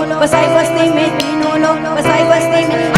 Ninulo, Pasay West Team, Ninulo, Pasay West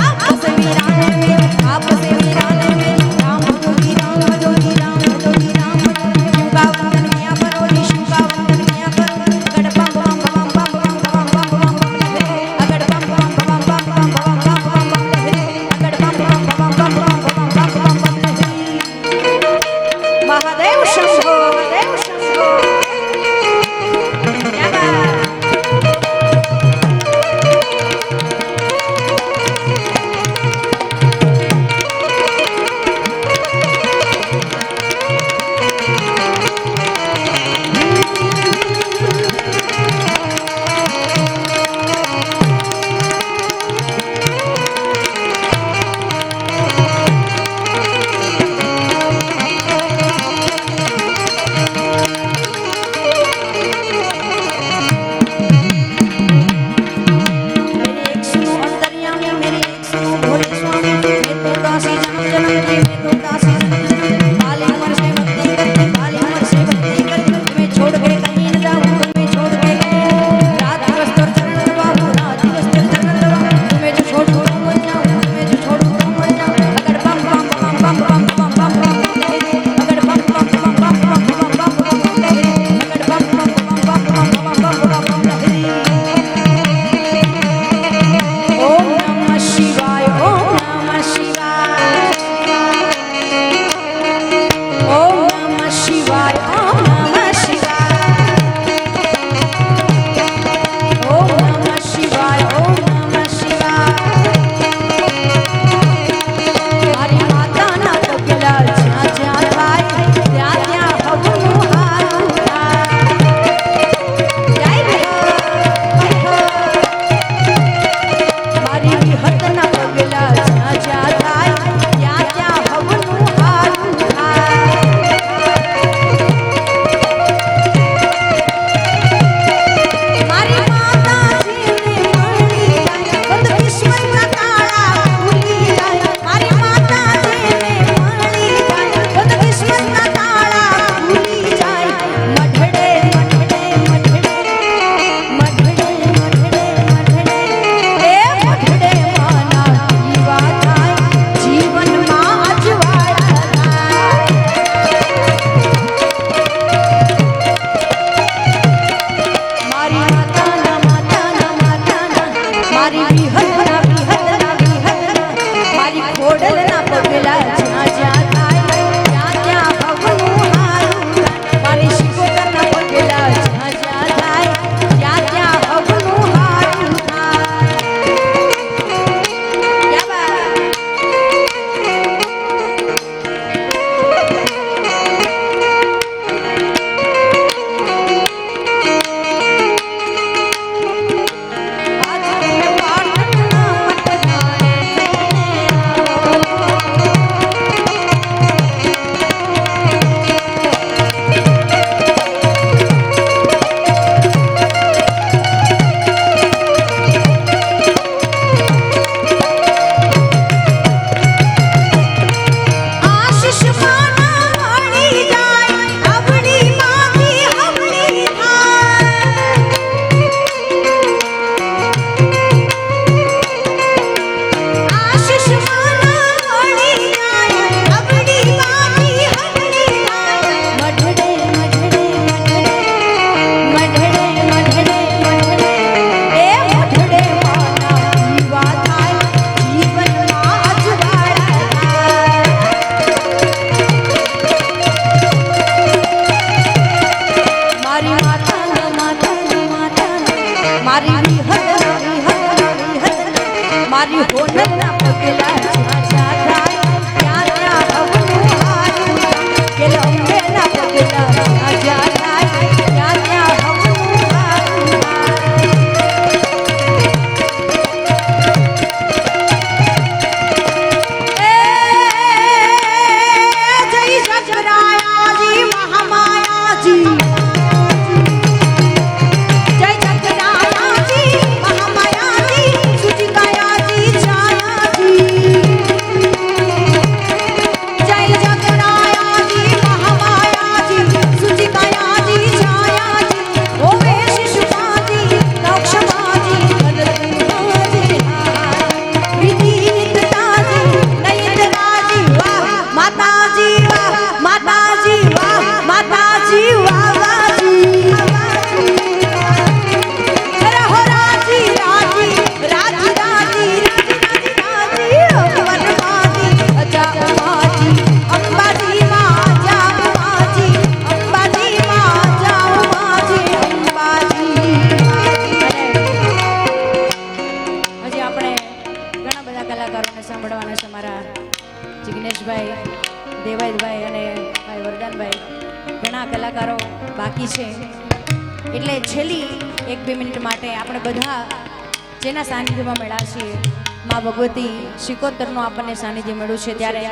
જિગ્નેશભાઈ દેવાયતભાઈ અને ભાઈ વરદાનભાઈ ઘણા કલાકારો બાકી છે. એટલે છેલ્લી એક બે મિનિટ માટે આપણે બધા જેના સાનિધ્યમાં મળ્યા છીએ, મા ભગવતી શિકોતરનું આપણને સાનિધ્ય મળ્યું છે ત્યારે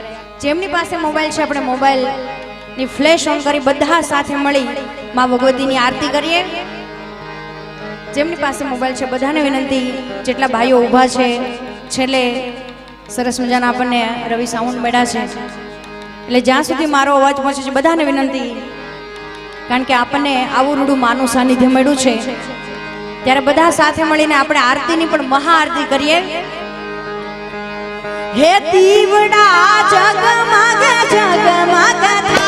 જેમની પાસે મોબાઈલ છે, આપણે મોબાઈલની ફ્લેશ ઓન કરી બધા સાથે મળી મા ભગવતીની આરતી કરીએ. જેમની પાસે મોબાઈલ છે, બધાને વિનંતી, જેટલા ભાઈઓ ઊભા છે, છેલ્લે સરસ મજાના આપણને રવિ સાઉન્ડ મળ્યા છે. એટલે જ્યાં સુધી મારો અવાજ પહોંચે છે, બધાને વિનંતી. કારણ કે આપણને આવું રૂડું માનું સાનિધ્ય મળ્યું છે. ત્યારે બધા સાથે મળીને આપણે આરતીની પણ મહાઆરતી કરીએ. હે દીવડા જગમગ જગમગ